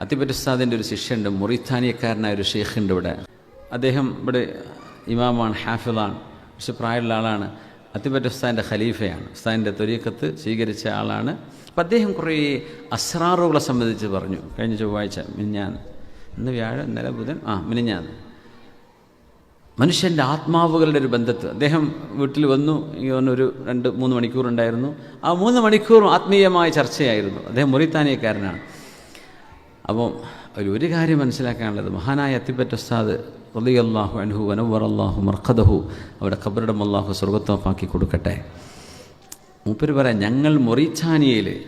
അത്തിപ്പറ്റ ഒരു ശിഷ്യയുണ്ട് മുറിത്താനിയക്കാരനായ ഒരു ഷെയ്ഖുണ്ട് ഇവിടെ. അദ്ദേഹം ഇവിടെ ഇമാമാണ് ഹാഫിളാണ് പക്ഷെ പ്രായമുള്ള ആളാണ്. അത്തിപ്പറ്റ ഖലീഫയാണ്. ഉസ്താദിന്റെ തൊരീക്കത്ത് സ്വീകരിച്ച ആളാണ്. അപ്പം അദ്ദേഹം കുറേ അസ്രാറുകളെ സംബന്ധിച്ച് പറഞ്ഞു. കഴിഞ്ഞ ചൊവ്വാഴ്ച മിനിഞ്ഞാന്ന് ഇന്ന് വ്യാഴം ഇന്നലെ ബുധൻ ആ മിനിഞ്ഞാന്ന്. മനുഷ്യന്റെ ആത്മാവുകളുടെ ഒരു ബന്ധത്ത്. അദ്ദേഹം വീട്ടിൽ വന്നു ഒരു രണ്ട് മൂന്ന് മണിക്കൂറുണ്ടായിരുന്നു. ആ മൂന്ന് മണിക്കൂറും ആത്മീയമായ ചർച്ചയായിരുന്നു. അദ്ദേഹം മുറിത്താനിയക്കാരനാണ്. അപ്പോൾ അതിൽ ഒരു കാര്യം മനസ്സിലാക്കാനുള്ളത്. മഹാനായ അത്തിപ്പറ്റ ഉസ്താദ് റലി അള്ളാഹു അൻഹു വനവർ അള്ളാഹു മർഖദഹു അവിടെ ഖബറിടം അള്ളാഹു സ്വർഗത്വമാക്കി കൊടുക്കട്ടെ. മൂപ്പര് പറയാം ഞങ്ങൾ മൊറീച്ചാനിയയിൽ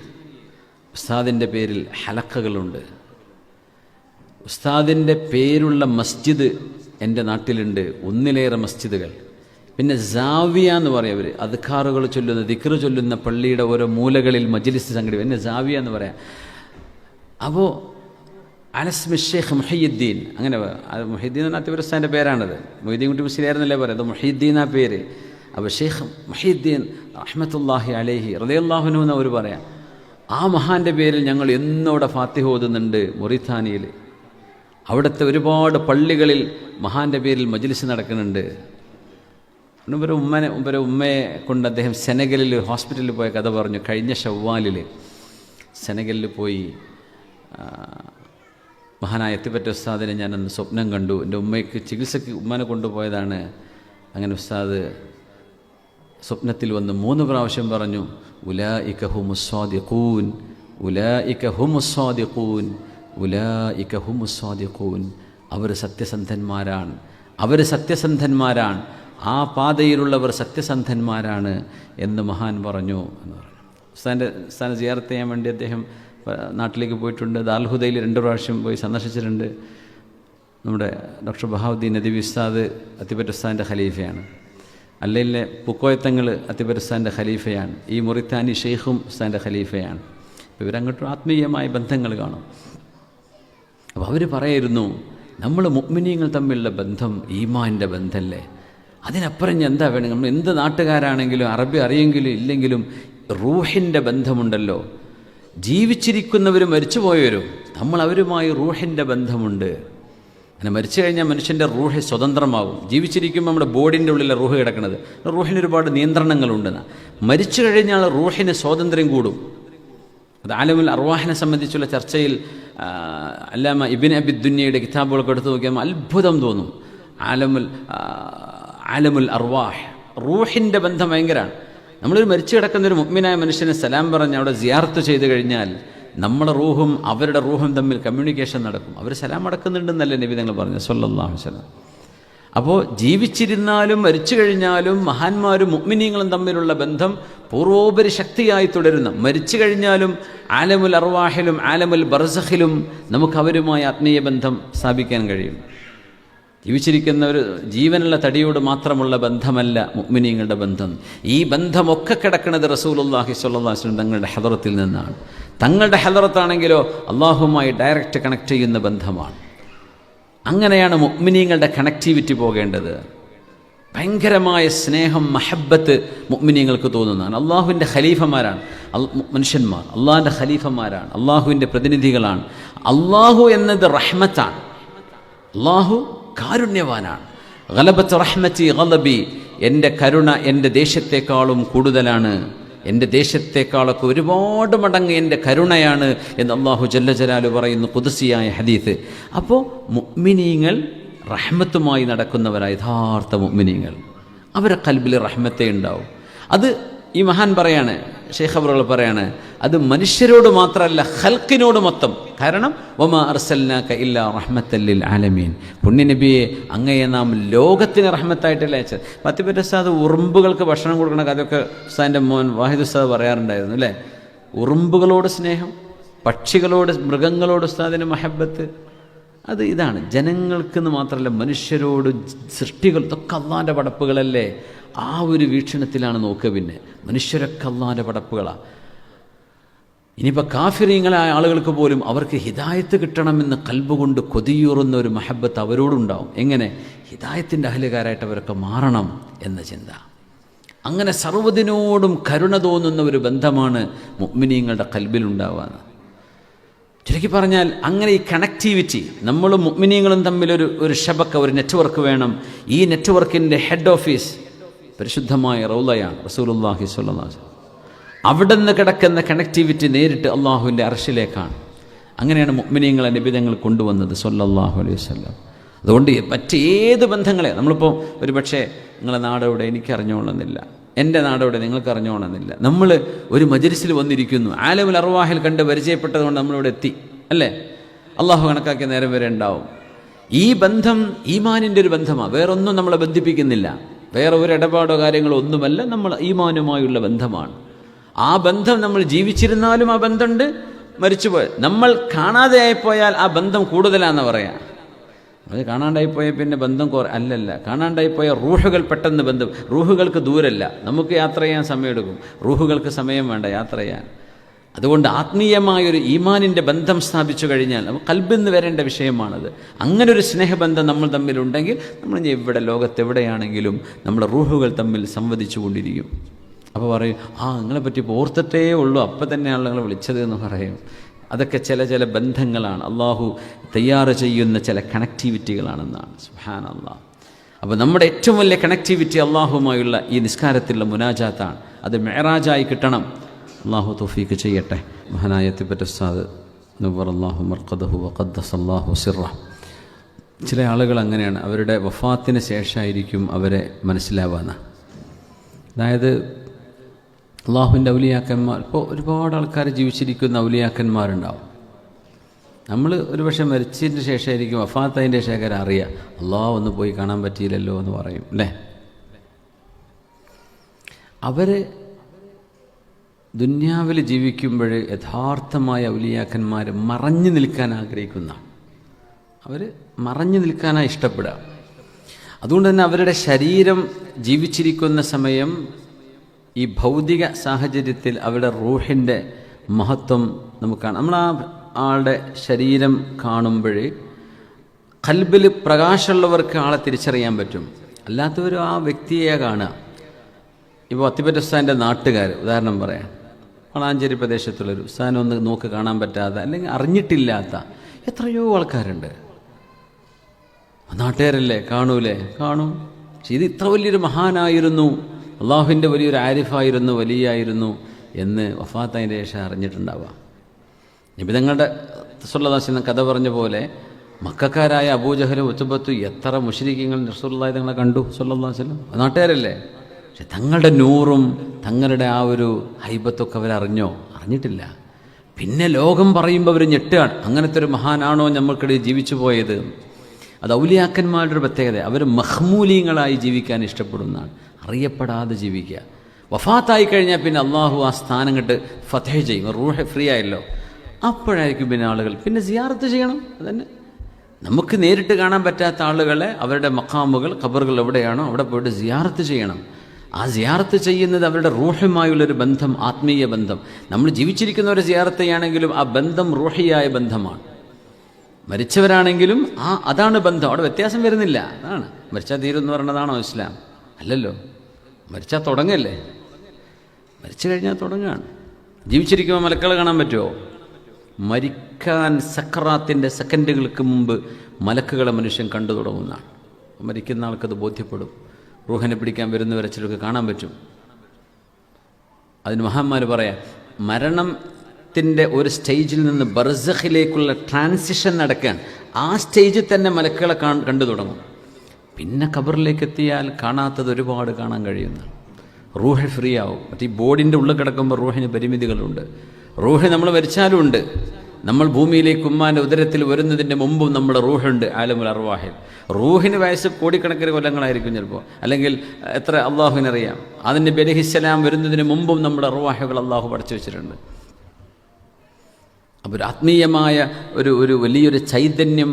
ഉസ്താദിന്റെ പേരിൽ ഹലക്കകളുണ്ട്. ഉസ്താദിന്റെ പേരുള്ള മസ്ജിദ് എന്റെ നാട്ടിലുണ്ട്. ഒന്നിലേറെ മസ്ജിദുകൾ. പിന്നെ ജാവിയ എന്ന് പറയും അവർ അധികാറുകൾ ചൊല്ലുന്ന ദിക്ർ ചൊല്ലുന്ന പള്ളിയുടെ ഓരോ മൂലകളിൽ മജ്ലിസ് സംഘടിപ്പിക്കും. എന്നെ ജാവിയ എന്ന് പറയാം. അപ്പോൾ അനസ്മി ഷേഖ് മുഹീദ്ദീൻ അങ്ങനെ അത് മുഹീദ്ദീൻ എന്ന അത്യവരസ്ഥാന്റെ പേരാണത്. മൊഹീദ്ദീൻ കുട്ടി മുസ്ലിയായിരുന്നല്ലേ പറയാം അത് മുഹീദ്ദീൻ ആ പേര്. അപ്പോൾ ഷെയ്ഖ് മുഹീദ്ദീൻ റഹ്മത്തുല്ലാഹി അലേഹി റലിയല്ലാഹുനു എന്ന് അവർ പറയാം. ആ മഹാന്റെ പേരിൽ ഞങ്ങൾ എന്നോടെ ഫാത്തിഹ ഓതുന്നുണ്ട് മൊറിത്താനിയിൽ അവിടുത്തെ ഒരുപാട് പള്ളികളിൽ മഹാന്റെ പേരിൽ മജ്ലിസ് നടക്കുന്നുണ്ട്. ഇവരെ ഉമ്മനെ ഇവരെ ഉമ്മയെ കൊണ്ട് അദ്ദേഹം സെനഗലിൽ ഹോസ്പിറ്റലിൽ പോയ കഥ പറഞ്ഞു കഴിഞ്ഞ ഷവ്വാലിൽ സെനഗലിൽ പോയി മഹാനായ എത്തിപ്പറ്റ ഉസ്താദിനെ ഞാൻ അന്ന് സ്വപ്നം കണ്ടു. എന്റെ ഉമ്മയ്ക്ക് ചികിത്സയ്ക്ക് ഉമ്മനെ കൊണ്ടുപോയതാണ്. അങ്ങനെ ഉസ്താദ് സ്വപ്നത്തിൽ വന്ന് മൂന്ന് പ്രാവശ്യം പറഞ്ഞു ഉല ഇക ഹുമുസ്വാദിഖൂൻ ഉല ഇക ഹുമുസ്വാദിഖൂൻ ഉല ഇക ഹുമുസ്വാദിഖൂൻ അവർ സത്യസന്ധന്മാരാണ്. അവർ സത്യസന്ധന്മാരാണ്. ആ പാതയിലുള്ളവർ സത്യസന്ധന്മാരാണ് എന്ന് മഹാൻ പറഞ്ഞു എന്ന് പറഞ്ഞു. ഉസ്താന്റെ ചേർത്ത് ചെയ്യാൻ വേണ്ടി അദ്ദേഹം നാട്ടിലേക്ക് പോയിട്ടുണ്ട്. ദാൽഹുദയിൽ രണ്ട് പ്രാവശ്യം പോയി സന്ദർശിച്ചിട്ടുണ്ട്. നമ്മുടെ ഡോക്ടർ ബഹാവുദ്ദീൻ നദീബ് ഉസ്താദ് അത്തിപ്പറ്റ ഖലീഫയാണ്. അല്ലയിലെ പുക്കോയത്തങ്ങൾ അത്തിപ്പറ്റസ്താന്റെ ഖലീഫയാണ്. ഈ മുറിത്താനി ഷെയ്ഖും ഉസ്താന്റെ ഖലീഫയാണ്. ഇവരങ്ങോട്ടും ആത്മീയമായ ബന്ധങ്ങൾ കാണും. അപ്പോൾ അവർ പറയായിരുന്നു നമ്മൾ മുഗ്മിനിയങ്ങൾ തമ്മിലുള്ള ബന്ധം ഈമാന്റെ ബന്ധമല്ലേ അതിനപ്പുറം എന്താ വേണം? നമ്മൾ എന്ത് നാട്ടുകാരാണെങ്കിലും അറബി അറിയെങ്കിലും ഇല്ലെങ്കിലും റൂഹിന്റെ ബന്ധമുണ്ടല്ലോ. ജീവിച്ചിരിക്കുന്നവരും മരിച്ചുപോയവരും നമ്മൾ അവരുമായി റൂഹിന്റെ ബന്ധമുണ്ട്. അങ്ങനെ മരിച്ചു കഴിഞ്ഞാൽ മനുഷ്യന്റെ റൂഹ് സ്വതന്ത്രമാവും. ജീവിച്ചിരിക്കുമ്പോൾ നമ്മുടെ ബോഡിന്റെ ഉള്ളിലെ റൂഹ് കിടക്കുന്നത്. റൂഹിന് ഒരുപാട് നിയന്ത്രണങ്ങളുണ്ടെന്ന് മരിച്ചു കഴിഞ്ഞാൽ റൂഹിന് സ്വാതന്ത്ര്യം കൂടും. അത് ആലമുൽ അർവാഹിനെ സംബന്ധിച്ചുള്ള ചർച്ചയിൽ അല്ലാമ ഇബിൻ അബിദ്ദുന്യയുടെ കിതാബുകളൊക്കെ എടുത്തു നോക്കിയാൽ അത്ഭുതം തോന്നും. ആലമുൽ ആലമുൽ അർവാഹ്. റൂഹിന്റെ ബന്ധം ഭയങ്കരമാണ്. നമ്മളൊരു മരിച്ചു കിടക്കുന്ന ഒരു മുഗ്മിനായ മനുഷ്യനെ സലാം പറഞ്ഞ് അവിടെ സിയാർത്ത് ചെയ്ത് കഴിഞ്ഞാൽ നമ്മുടെ റൂഹും അവരുടെ റൂഹും തമ്മിൽ കമ്മ്യൂണിക്കേഷൻ നടക്കും. അവർ സലാം അടക്കുന്നുണ്ടെന്നല്ലേ നബി നിങ്ങൾ പറഞ്ഞു സല്ലാഹു വസല്ലം. അപ്പോൾ ജീവിച്ചിരുന്നാലും മരിച്ചു കഴിഞ്ഞാലും മഹാന്മാരും മുഗ്മിനീങ്ങളും തമ്മിലുള്ള ബന്ധം പൂർവോപരി ശക്തിയായി തുടരുന്ന. മരിച്ചു കഴിഞ്ഞാലും ആലമുൽ അർവാഹിലും ആലമുൽ ബർസഖിലും നമുക്ക് അവരുമായി ആത്മീയ ബന്ധം സ്ഥാപിക്കാൻ കഴിയും. ജീവിച്ചിരിക്കുന്ന ഒരു ജീവനുള്ള തടിയോട് മാത്രമുള്ള ബന്ധമല്ല മുഗ്മിനീങ്ങളുടെ ബന്ധം. ഈ ബന്ധമൊക്കെ കിടക്കുന്നത് റസൂലുള്ളാഹി സ്വല്ലാസ്ലും തങ്ങളുടെ ഹദറത്തിൽ നിന്നാണ്. തങ്ങളുടെ ഹദറത്താണെങ്കിലോ അള്ളാഹുമായി ഡയറക്റ്റ് കണക്ട് ചെയ്യുന്ന ബന്ധമാണ്. അങ്ങനെയാണ് മുഗ്മിനീങ്ങളുടെ കണക്ടിവിറ്റി പോകേണ്ടത്. ഭയങ്കരമായ സ്നേഹം മഹബത്ത് മുഗ്മിനീങ്ങൾക്ക് തോന്നുന്നതാണ്. അള്ളാഹുവിന്റെ ഖലീഫമാരാണ്. മനുഷ്യന്മാർ. അള്ളാഹിന്റെ ഖലീഫമാരാണ്. അള്ളാഹുവിന്റെ പ്രതിനിധികളാണ്. അള്ളാഹു എന്നത് റഹ്മത്താണ്. അള്ളാഹു കാരുണ്യവാനാണ്. ഗലബത്ത് റഹ്മത്തി ഗലബി എന്റെ കരുണ എന്റെ ദേശത്തെക്കാളും കൂടുതലാണ്. എന്റെ ദേശത്തെക്കാളൊക്കെ ഒരുപാട് മടങ്ങ് എന്റെ കരുണയാണ് എന്ന് അള്ളാഹു ജല്ല ജലാലു പറയുന്നു കുതിസിയായ ഹദീത്ത് അപ്പോൾ മുഗ്മിനീങ്ങൾ റഹ്മത്തുമായി നടക്കുന്നവരായ യഥാർത്ഥ മുഗ്മിനീങ്ങൾ അവരെ കൽബിൽ റഹ്മത്തെ ഉണ്ടാവും. അത് ഈ മഹാൻ പറയാണ് ഷെയ്ഖ് പറയാണ് അത് മനുഷ്യരോട് മാത്രമല്ല ഹൽക്കിനോട് മൊത്തം. കാരണം ഒമ അർസൽനാക്ക ഇല്ല റഹ്മത്തല്ലിൽ ആലമീൻ. പുണ്യനബിയെ അങ്ങയെ നാം ലോകത്തിന് റഹ്മത്തായിട്ടല്ലേ അയച്ചത്. പത്തിപ്പറ്റ ഉസ്താദ് ഉറുമ്പുകൾക്ക് ഭക്ഷണം കൊടുക്കണ കഥയൊക്കെ ഉസ്താദിന്റെ മോൻ വാഹിദ് ഉസ്താദ് പറയാറുണ്ടായിരുന്നു അല്ലേ? ഉറുമ്പുകളോട് സ്നേഹം പക്ഷികളോട് മൃഗങ്ങളോട് ഉസ്താദിന് മഹബത്ത്. അത് ഇതാണ്. ജനങ്ങൾക്കെന്ന് മാത്രമല്ല മനുഷ്യരോട് സൃഷ്ടികൾ ഇതൊക്കെ അള്ളാന്റെ പടപ്പുകളല്ലേ? ആ ഒരു വീക്ഷണത്തിലാണ് നോക്കുക പിന്നെ. മനുഷ്യരൊക്കെ അള്ളാന്റെ പടപ്പുകളാണ് ഇനിയിപ്പോൾ കാഫിറിയങ്ങളായ ആളുകൾക്ക് പോലും അവർക്ക് ഹിദായത്ത് കിട്ടണമെന്ന് കൽബുകൊണ്ട് കൊതിയൂറുന്ന ഒരു മഹബത്ത് അവരോടുണ്ടാവും. എങ്ങനെ? ഹിദായത്തിന്റെ അഹലുകാരായിട്ട് അവരൊക്കെ മാറണം എന്ന ചിന്ത. അങ്ങനെ സർവതിനോടും കരുണ തോന്നുന്ന ഒരു ബന്ധമാണ് മുഗ്മിനീങ്ങളുടെ കൽബിലുണ്ടാവുക ചുരുക്കി പറഞ്ഞാൽ അങ്ങനെ ഈ കണക്ടിവിറ്റി നമ്മളും മുഗ്മിനീങ്ങളും തമ്മിലൊരു ഒരു ഷബക്ക ഒരു നെറ്റ്വർക്ക് വേണം. ഈ നെറ്റ്വർക്കിന്റെ ഹെഡ് ഓഫീസ് പരിശുദ്ധമായ റൗലയാണ് റസൂലുല്ലാഹി സ്വല്ലാസ് അവിടെ നിന്ന് കിടക്കുന്ന കണക്ടിവിറ്റി നേരിട്ട് അള്ളാഹുവിന്റെ അർഷിലേക്കാണ് അങ്ങനെയാണ് മുഗ്മിനീങ്ങളെ നിബിധങ്ങൾ കൊണ്ടുവന്നത് സൊല്ലാഹു അലൈഹി വല്ലം അതുകൊണ്ട് മറ്റേത് ബന്ധങ്ങളെ നമ്മളിപ്പോൾ ഒരു പക്ഷേ നിങ്ങളെ നാടെവിടെ എനിക്ക് അറിഞ്ഞോളന്നില്ല എന്റെ നാടെവിടെ നിങ്ങൾക്ക് അറിഞ്ഞോളന്നില്ല നമ്മൾ ഒരു മജരിസിൽ വന്നിരിക്കുന്നു ആലമുൽ അറുവാഹിൽ കണ്ട് പരിചയപ്പെട്ടതുകൊണ്ട് നമ്മളിവിടെ എത്തി അല്ലേ? അള്ളാഹു കണക്കാക്കിയ നേരം വരെ ഉണ്ടാവും. ഈ ബന്ധം ഈമാനിന്റെ ഒരു ബന്ധമാണ് വേറൊന്നും നമ്മളെ ബന്ധിപ്പിക്കുന്നില്ല. വേറെ ഒരു ഇടപാടോ കാര്യങ്ങളോ ഒന്നുമല്ല നമ്മൾ ഈമാനുമായുള്ള ബന്ധമാണ്. ആ ബന്ധം നമ്മൾ ജീവിച്ചിരുന്നാലും ആ ബന്ധമുണ്ട് മരിച്ചുപോയ നമ്മൾ കാണാതെ ആയിപ്പോയാൽ ആ ബന്ധം കൂടുതലാണെന്ന് പറയാം. അത് കാണാണ്ടായിപ്പോയ പിന്നെ ബന്ധം കുറ അല്ലല്ല. കാണാണ്ടായിപ്പോയ റൂഹുകൾ പെട്ടെന്ന് ബന്ധം റൂഹുകൾക്ക് ദൂരല്ല. നമുക്ക് യാത്ര ചെയ്യാൻ സമയമെടുക്കും. റൂഹുകൾക്ക് സമയം വേണ്ട യാത്ര ചെയ്യാൻ. അതുകൊണ്ട് ആത്മീയമായൊരു ഈമാനിന്റെ ബന്ധം സ്ഥാപിച്ചു കഴിഞ്ഞാൽ കൽബെന്ന് വരേണ്ട വിഷയമാണത്. അങ്ങനൊരു സ്നേഹബന്ധം നമ്മൾ തമ്മിലുണ്ടെങ്കിൽ നമ്മൾ ഇവിടെ ലോകത്തെവിടെയാണെങ്കിലും നമ്മുടെ റൂഹുകൾ തമ്മിൽ സംവദിച്ചു കൊണ്ടിരിക്കും. അപ്പോൾ പറയും ആ നിങ്ങളെ പറ്റി ഓർത്തിട്ടേ ഉള്ളൂ. അപ്പം തന്നെയാണ് നിങ്ങൾ വിളിച്ചത് എന്ന് പറയും. അതൊക്കെ ചില ചില ബന്ധങ്ങളാണ്. അള്ളാഹു തയ്യാറ് ചെയ്യുന്ന ചില കണക്ടിവിറ്റികളാണെന്നാണ് സുഹാൻ അള്ളാഹ് അപ്പോൾ നമ്മുടെ ഏറ്റവും വലിയ കണക്ടിവിറ്റി അള്ളാഹുമായുള്ള ഈ നിസ്കാരത്തിലുള്ള മുനാജാത്താണ്. അത് മെഹറാജായി കിട്ടണം. അള്ളാഹു തോഫീക്ക് ചെയ്യട്ടെ. മഹാനായ തിപ്പറ്റുസ്താദ് നബർ അള്ളാഹു മർക്കദഹു വഖദ്ദസ് അള്ളാഹു സിറ ചില ആളുകൾ അങ്ങനെയാണ്. അവരുടെ വഫാത്തിന് ശേഷമായിരിക്കും അവരെ മനസ്സിലാവാന്ന്. അതായത് അള്ളാഹുവിന്റെ ഔലിയാക്കന്മാർ. ഇപ്പോൾ ഒരുപാട് ആൾക്കാർ ജീവിച്ചിരിക്കുന്ന ഔലിയാക്കന്മാരുണ്ടാവും. നമ്മൾ ഒരുപക്ഷെ മരിച്ചതിന് ശേഷമായിരിക്കും വഫാത്തതിന്റെ ശേഖരം അറിയുക അള്ളാഹ് ഒന്ന് പോയി കാണാൻ പറ്റിയില്ലല്ലോ എന്ന് പറയും അല്ലേ? അവർ ദുന്യാവിൽ ജീവിക്കുമ്പോൾ യഥാർത്ഥമായ ഔലിയാക്കന്മാർ മറഞ്ഞു നിൽക്കാൻ ആഗ്രഹിക്കുന്ന അവർ മറഞ്ഞു നിൽക്കാനാണ് ഇഷ്ടപ്പെടുക. അതുകൊണ്ട് തന്നെ അവരുടെ ശരീരം ജീവിച്ചിരിക്കുന്ന സമയം ഈ ഭൗതിക സാഹചര്യത്തിൽ അവരുടെ റൂഹിന്റെ മഹത്വം നമുക്ക് നമ്മൾ ആ ആളുടെ ശരീരം കാണുമ്പോൾ കൽബിൽ പ്രകാശമുള്ളവർക്ക് ആളെ തിരിച്ചറിയാൻ പറ്റും. അല്ലാത്തവർ ആ വ്യക്തിയെ കാണുക. ഇപ്പോൾ അത്തിപ്പറ്റ ഉസ്താന്റെ നാട്ടുകാർ ഉദാഹരണം പറയാം. വളാഞ്ചേരി പ്രദേശത്തുള്ളൊരു ഉസ്താനെ ഒന്ന് നോക്ക് കാണാൻ പറ്റാത്ത അല്ലെങ്കിൽ അറിഞ്ഞിട്ടില്ലാത്ത എത്രയോ ആൾക്കാരുണ്ട്. നാട്ടുകാരല്ലേ കാണൂലേ? കാണും. ഇത് ഇത്ര വലിയൊരു മഹാനായിരുന്നു. അള്ളാഹുവിന്റെ വലിയൊരു ആരിഫായിരുന്നു വലിയായിരുന്നു എന്ന് വഫാത്തതിന്റെ ശേഷം അറിഞ്ഞിട്ടുണ്ടാവുക ഇപ്പം നിങ്ങളുടെ റസുല്ലാസിന് കഥ പറഞ്ഞ പോലെ മക്കാരായ അബൂജഹലും ഉച്ചബത്തും എത്ര മുഷരിക്കങ്ങൾ റസൂല്ലായി തങ്ങളെ കണ്ടു സുല്ലാസ്ലം നാട്ടുകാരല്ലേ? പക്ഷെ തങ്ങളുടെ നൂറും തങ്ങളുടെ ആ ഒരു ഹൈബത്തൊക്കെ അവരറിഞ്ഞോ? അറിഞ്ഞിട്ടില്ല. പിന്നെ ലോകം പറയുമ്പോൾ അവർ ഞെട്ടുകയാണ്. അങ്ങനത്തെ ഒരു മഹാനാണോ നമ്മൾക്കിടയിൽ ജീവിച്ചു പോയത്? അത് ഔലിയാക്കന്മാരുടെ ഒരു പ്രത്യേകത. അവർ മഹ്മൂലിയങ്ങളായി ജീവിക്കാൻ ഇഷ്ടപ്പെടുന്നതാണ്. അറിയപ്പെടാതെ ജീവിക്കുക. വഫാത്തായി കഴിഞ്ഞാൽ പിന്നെ അള്ളാഹു ആ സ്ഥാനം കണ്ട് ഫതേ ചെയ്യും. റൂഹ ഫ്രീ ആയല്ലോ. അപ്പോഴായിരിക്കും പിന്നെ ആളുകൾ പിന്നെ സിയാറത്ത് ചെയ്യണം. അതന്നെ. നമുക്ക് നേരിട്ട് കാണാൻ പറ്റാത്ത ആളുകളെ അവരുടെ മക്കാമുകൾ ഖബറുകൾ എവിടെയാണോ അവിടെ പോയിട്ട് സിയാറത്ത് ചെയ്യണം. ആ സിയാറത്ത് ചെയ്യുന്നത് അവരുടെ റൂഹുമായുള്ളൊരു ബന്ധം ആത്മീയ ബന്ധം. നമ്മൾ ജീവിച്ചിരിക്കുന്നവരെ സിയാറത്ത് ചെയ്യുകയാണെങ്കിലും ആ ബന്ധം റൂഹിയായ ബന്ധമാണ്. മരിച്ചവരാണെങ്കിലും ആ അതാണ് ബന്ധം. അവിടെ വ്യത്യാസം വരുന്നില്ല. അതാണ്. മരിച്ചാൽ തീരുമെന്ന് പറയുന്നതാണോ ഇസ്ലാം? അല്ലല്ലോ. മരിച്ചാൽ തുടങ്ങല്ലേ? മരിച്ചു കഴിഞ്ഞാൽ തുടങ്ങുകയാണ് ജീവിച്ചിരിക്കുമ്പോൾ മലക്കളെ കാണാൻ പറ്റുമോ മരിക്കാൻ സക്രാത്തിന്റെ സെക്കൻഡുകൾക്ക് മുമ്പ് മലക്കുകളെ മനുഷ്യൻ കണ്ടു തുടങ്ങുന്നതാണ്. മരിക്കുന്ന ആൾക്കത് ബോധ്യപ്പെടും. റൂഹനെ പിടിക്കാൻ വരുന്നവരെ ചിലർക്ക് കാണാൻ പറ്റും. അതിന് മഹാന്മാർ പറയാം മരണത്തിന്റെ ഒരു സ്റ്റേജിൽ നിന്ന് ബർസഖിലേക്കുള്ള ട്രാൻസിഷൻ നടക്കാൻ ആ സ്റ്റേജിൽ തന്നെ മലക്കുകളെ കണ്ടു തുടങ്ങും. പിന്നെ ഖബറിലേക്ക് എത്തിയാൽ കാണാത്തത് ഒരുപാട് കാണാൻ കഴിയുന്നു. റൂഹ് ഫ്രീ ആവും മറ്റേ ബോഡിന്റെ ഉള്ളിൽ കിടക്കുമ്പോൾ റൂഹിന് പരിമിതികളുണ്ട്. റൂഹ് നമ്മൾ വരിച്ചാലും ഉണ്ട്. നമ്മൾ ഭൂമിയിലേക്ക് ഉമ്മാന്റെ ഉദരത്തിൽ വരുന്നതിന്റെ മുമ്പും നമ്മുടെ റൂഹുണ്ട് ആലമുൽ അർവാഹിൽ. റൂഹിന് വയസ്സ് കോടിക്കണക്കിന് കൊല്ലങ്ങളായിരിക്കും ചിലപ്പോൾ അല്ലെങ്കിൽ എത്ര അള്ളാഹുവിനറിയാം. അതിന്റെ ബലിഹിസ്സലാം വരുന്നതിന് മുമ്പും നമ്മുടെ അർവാഹുകൾ അള്ളാഹു പഠിച്ചു വെച്ചിട്ടുണ്ട്. അപ്പോൾ ഒരു ആത്മീയമായ ഒരു ഒരു വലിയൊരു ചൈതന്യം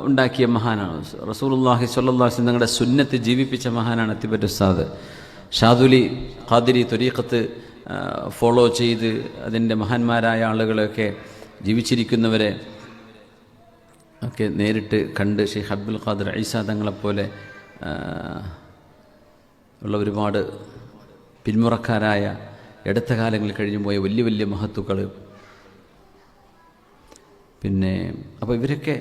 ഉണ്ടാക്കിയ മഹാനാണ്. റസൂലുള്ളാഹി സ്വല്ലല്ലാഹി തങ്ങളുടെ സുന്നത്ത് ജീവിപ്പിച്ച മഹാനാണ് അത്തിബറ്റ് ഉസ്താദ്. ഷാദുലി ഖാദിരി തൊരീഖത്ത് ഫോളോ ചെയ്ത് അതിന്റെ മഹാന്മാരായ ആളുകളെയൊക്കെ ജീവിച്ചിരിക്കുന്നവരെ ഒക്കെ നേരിട്ട് കണ്ട് ഷെയ്ഖ് അബ്ദുൽ ഖാദർ ഐസ തങ്ങളെപ്പോലെ ഉള്ള ഒരുപാട് പിന്മുറക്കാരായ ഇടത്ത കാലങ്ങളിൽ കഴിഞ്ഞു പോയ വലിയ വലിയ മഹത്തുക്കൾ പിന്നെ അപ്പോൾ ഇവരൊക്കെ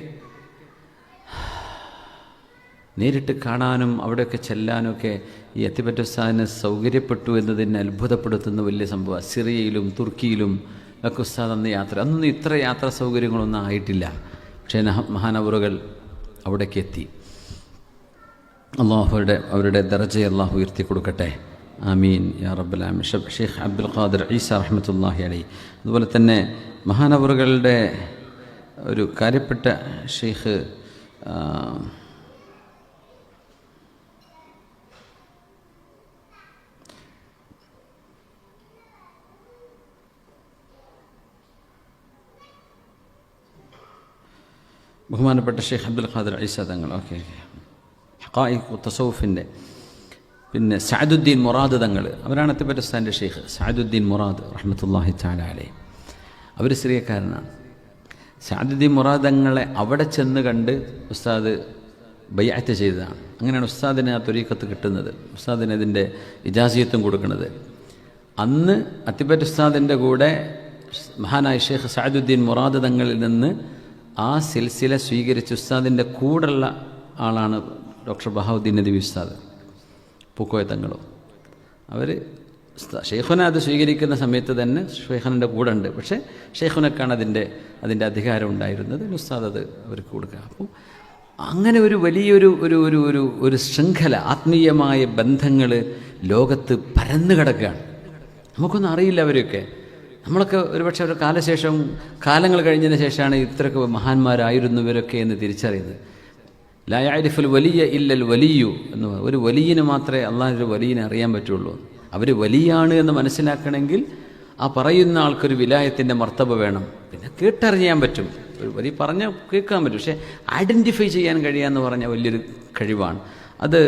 നേരിട്ട് കാണാനും അവിടെയൊക്കെ ചെല്ലാനൊക്കെ ഈ അത്തിപ്പറ്റ ഉസ്താദിന് സൗകര്യപ്പെട്ടു എന്നതിനെ അത്ഭുതപ്പെടുത്തുന്ന വലിയ സംഭവം സിറിയയിലും തുർക്കിയിലും ഒക്കെ ഉസ്താദ് അന്ന് യാത്ര അന്നൊന്നും ഇത്ര യാത്രാ സൗകര്യങ്ങളൊന്നും ആയിട്ടില്ല. പക്ഷേ മഹാനവറുകൾ അവിടേക്ക് എത്തി. അള്ളാഹുവരുടെ അവരുടെ ദർജയെ അള്ളാഹു ഉയർത്തി കൊടുക്കട്ടെ. ആമീൻ. യാ റബ്ബലാമി ഷെയ്ഖ് അബ്ദുൽ ഖാദർ ഈസ റഹ്മത്തുല്ലാഹി അലി അതുപോലെ തന്നെ മഹാനവറുകളുടെ ഒരു കാര്യപ്പെട്ട ഷെയ്ഖ് ബഹുമാനപ്പെട്ട ഷെയ്ഖ് അബ്ദുൽ ഖാദർ ഐസ തങ്ങൾ. ഓക്കെ ഹക്കായിഖ് തസൗഫിന്റെ പിന്നെ സഅദുദ്ദീൻ മുറാദ് തങ്ങൾ. അവരാണ് അത്തിപ്പറ്റസ്ഥാന്റെ ഷെയ്ഖ് സഅദുദ്ദീൻ മുറാദ് റഹ്മത്തുല്ലാഹി ചാലാലെ അവർ സിറിയക്കാരനാണ്. സഅദുദ്ദീൻ മുറാദങ്ങളെ അവിടെ ചെന്ന് കണ്ട് ഉസ്താദ് ബയ്യാറ്റ് ചെയ്തതാണ്. അങ്ങനെയാണ് ഉസ്താദിന് ആ തൊരീക്കത്ത് കിട്ടുന്നത്. ഉസ്താദിന് ഇതിന്റെ ഇജാസിയത്തും കൊടുക്കുന്നത്. അന്ന് അത്തിപ്പറ്റ് ഉസ്താദിന്റെ കൂടെ മഹാനായ ഷേഖ് സാദുദ്ദീൻ മുറാദ് തങ്ങളിൽ നിന്ന് ആ സിൽസില സ്വീകരിച്ച് ഉസ്താദിന്റെ കൂടെയുള്ള ആളാണ് ഡോക്ടർ ബഹാവുദ്ദീൻ നദി ഉസ്താദ്. പൂക്കോയ തങ്ങളും. അവർ ഷെയ്ഖുന അത് സ്വീകരിക്കുന്ന സമയത്ത് തന്നെ ഷെയ്ഖുനന്റെ കൂടെ ഉണ്ട്. പക്ഷേ ഷെയ്ഖുനക്കാണ് അതിന്റെ അതിന്റെ അധികാരം ഉണ്ടായിരുന്നത്. ഉസ്താദ് അത് അവർക്ക് കൊടുക്കുക. അപ്പോൾ അങ്ങനെ ഒരു വലിയൊരു ഒരു ഒരു ഒരു ഒരു ശൃംഖല ആത്മീയമായ ബന്ധങ്ങൾ ലോകത്ത് പരന്നു കിടക്കുകയാണ്. നമുക്കൊന്നും അറിയില്ല അവരൊക്കെ. നമ്മളൊക്കെ ഒരുപക്ഷെ ഒരു കാലശേഷം കാലങ്ങൾ കഴിഞ്ഞതിന് ശേഷമാണ് ഇത്രയൊക്കെ മഹാന്മാരായിരുന്നു ഇവരൊക്കെ എന്ന് തിരിച്ചറിയുന്നത്. ലായാരിഫുൽ വലിയ ഇല്ലൽ വലിയു എന്ന് ഒരു വലിയന് മാത്രമേ അള്ളാഹ് വലിയനെ അറിയാൻ പറ്റുള്ളൂ അവർ വലിയാണ് എന്ന് മനസ്സിലാക്കണമെങ്കിൽ ആ പറയുന്ന ആൾക്കൊരു വിലായത്തിന്റെ മർത്തബ വേണം. പിന്നെ കേട്ടറിയാൻ പറ്റും. ഒരു വലിയ പറഞ്ഞ കേൾക്കാൻ പറ്റും. പക്ഷേ ഐഡന്റിഫൈ ചെയ്യാൻ കഴിയാന്ന് പറഞ്ഞ വലിയൊരു കഴിവാണ്. അത്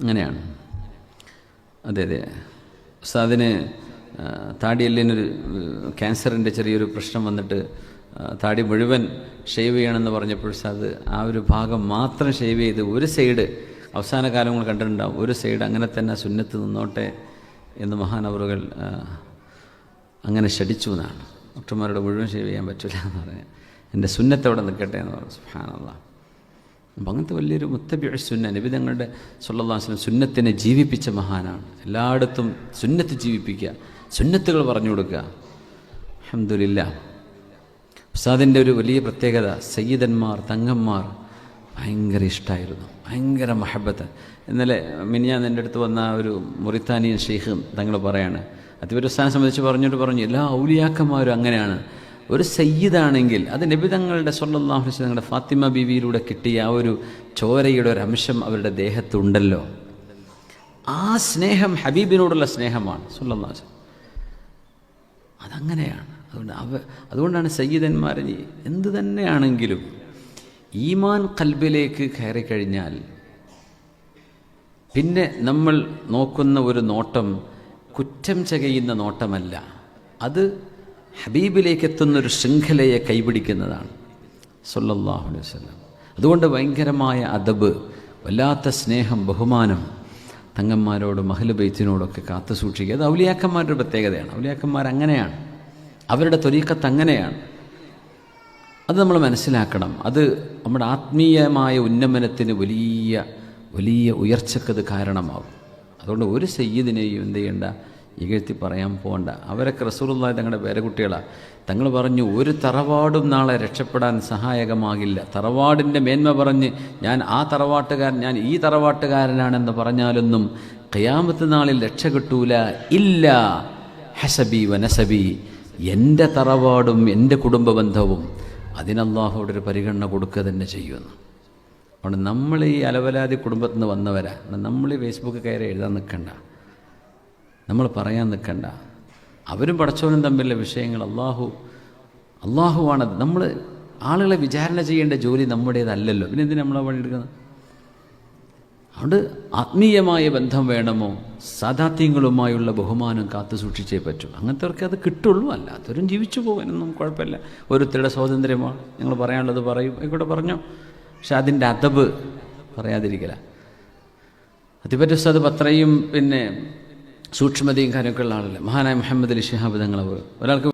അങ്ങനെയാണ്. അതെ അതെ. ഉസ്താദിന് താടിയെല്ലിനൊരു ക്യാൻസറിന്റെ ചെറിയൊരു പ്രശ്നം വന്നിട്ട് താടി മുഴുവൻ ഷേവ് ചെയ്യണമെന്ന് പറഞ്ഞപ്പോൾ ഉസ്താദ് ആ ഒരു ഭാഗം മാത്രം ഷേവ് ചെയ്ത് ഒരു സൈഡ് അവസാന കാലങ്ങൾ കണ്ടിട്ടുണ്ടാവും. ഒരു സൈഡ് അങ്ങനെ തന്നെ സുന്നത്ത് നിന്നോട്ടെ എന്ന് മഹാനവറുകൾ അങ്ങനെ ശടിച്ചു എന്നാണ്. ഡോക്ടർമാരോട് മുഴുവൻ ഷേവ് ചെയ്യാൻ പറ്റില്ല എന്ന് പറഞ്ഞാൽ എന്റെ സുന്നത്തവിടെ നിൽക്കട്ടെ എന്ന് പറഞ്ഞു. സുഹാനുള്ള അപ്പം അങ്ങനത്തെ വലിയൊരു മുത്തബി സുന്ന നബിതങ്ങളുടെ സൊല്ലാസ്ലം സുന്നത്തിനെ ജീവിപ്പിച്ച മഹാനാണ്. എല്ലായിടത്തും സുന്നത്ത് ജീവിപ്പിക്കുക സുന്നത്തുകൾ പറഞ്ഞു കൊടുക്കുക. അഹമ്മദില്ല ഉസ്താദിന്റെ ഒരു വലിയ പ്രത്യേകത സയ്യിദന്മാർ തങ്ങന്മാർ ഭയങ്കര ഇഷ്ടമായിരുന്നു ഭയങ്കര മഹബത്ത്. ഇന്നലെ മിനിയാൻ എന്റെ അടുത്ത് വന്ന ഒരു മുറിത്താനിയൻ ഷെയ്ഖ് തങ്ങൾ പറയാണ് അതിവർ ഉസ്താനെ സംബന്ധിച്ച് പറഞ്ഞിട്ട് പറഞ്ഞു എല്ലാ ഔലിയാക്കന്മാരും അങ്ങനെയാണ്. ഒരു സയ്യിദാണെങ്കിൽ അത് നബിതങ്ങളുടെ സൊല്ലാഹു തങ്ങളുടെ ഫാത്തിമ ബീവിയിലൂടെ കിട്ടിയ ആ ഒരു ചോരയുടെ ഒരു അംശം അവരുടെ ദേഹത്തുണ്ടല്ലോ. ആ സ്നേഹം ഹബീബിനോടുള്ള സ്നേഹമാണ് സൊല്ലാസ് അതങ്ങനെയാണ്. അതുകൊണ്ട് അവ അതുകൊണ്ടാണ് സയ്യിദന്മാരെ എന്ത് തന്നെയാണെങ്കിലും ഈമാൻ കൽബിലേക്ക് കയറിക്കഴിഞ്ഞാൽ പിന്നെ നമ്മൾ നോക്കുന്ന ഒരു നോട്ടം കുറ്റം ചകയുന്ന നോട്ടമല്ല. അത് ഹബീബിലേക്ക് എത്തുന്ന ഒരു ശൃംഖലയെ കൈപിടിക്കുന്നതാണ്. സല്ലാഹു അലൈഹി വസല്ലം. അതുകൊണ്ട് ഭയങ്കരമായ അദബ് വല്ലാത്ത സ്നേഹം ബഹുമാനം തങ്ങന്മാരോടും മഹലുബൈത്തിനോടൊക്കെ കാത്തു സൂക്ഷിക്കുക അത് ഔലിയാക്കന്മാരുടെ പ്രത്യേകതയാണ്. ഔലിയാക്കന്മാർ അങ്ങനെയാണ് അവരുടെ തൊരീക്കത്ത് അങ്ങനെയാണ്. അത് നമ്മൾ മനസ്സിലാക്കണം. അത് നമ്മുടെ ആത്മീയമായ ഉന്നമനത്തിന് വലിയ വലിയ ഉയർച്ചക്കത് കാരണമാകും അതുകൊണ്ട് ഒരു സയ്യിദിനെയും എന്ത് ചെയ്യണ്ട ഇകഴ്ത്തി പറയാൻ പോകണ്ട. അവരൊക്കെ റസൂറുള്ള തങ്ങളുടെ പേരക്കുട്ടികളാണ് തങ്ങൾ പറഞ്ഞു ഒരു തറവാടും നാളെ രക്ഷപ്പെടാൻ സഹായകമാകില്ല. തറവാടിന്റെ മേന്മ പറഞ്ഞ് ഞാൻ ആ തറവാട്ടുകാരൻ ഞാൻ ഈ തറവാട്ടുകാരനാണെന്ന് പറഞ്ഞാലൊന്നും കയാമത്ത് നാളിൽ രക്ഷ കിട്ടൂല. ഇല്ല. ഹസബി വനസബി. എന്റെ തറവാടും എന്റെ കുടുംബ ബന്ധവും അതിനല്ലാഹോട് ഒരു പരിഗണന കൊടുക്കുക തന്നെ ചെയ്യുമെന്ന് അതുകൊണ്ട് നമ്മൾ ഈ അലവലാതി കുടുംബത്തിൽ നിന്ന് വന്നവരാ. നമ്മൾ ഈ ഫേസ്ബുക്ക് കയറി എഴുതാൻ നിൽക്കണ്ട നമ്മൾ പറയാൻ നിൽക്കണ്ട അവരും പടച്ചവനും തമ്മിലുള്ള വിഷയങ്ങൾ അള്ളാഹു അള്ളാഹുവാണത് നമ്മൾ ആളുകളെ വിചാരണ ചെയ്യേണ്ട ജോലി നമ്മുടേതല്ലല്ലോ. പിന്നെ എന്തിനാണ് നമ്മളെ പണിയെടുക്കുന്നത് അതുകൊണ്ട് ആത്മീയമായ ബന്ധം വേണമോ? സാധാത്യങ്ങളുമായുള്ള ബഹുമാനം കാത്തു സൂക്ഷിച്ചേ പറ്റൂ. അങ്ങനത്തെവർക്ക് അത് കിട്ടുള്ളൂ. അല്ലാത്തവരും ജീവിച്ചു പോകാനൊന്നും കുഴപ്പമില്ല. ഓരോരുത്തരുടെ സ്വാതന്ത്ര്യമാണ്. നിങ്ങൾ പറയാനുള്ളത് പറയും. ആയിക്കോട്ടെ പറഞ്ഞോ പക്ഷെ അതിന്റെ അതബ് പറയാതിരിക്കില്ല അതിപ്പറ്റി ഉസ്താദ് പത്രയും പിന്നെ സൂക്ഷ്മതയും കാര്യമൊക്കെ ഉള്ള ആളല്ലേ. മഹാനായ മുഹമ്മദ് അലി ഷിഹാബ് തങ്ങളവ് ഒരാൾക്ക്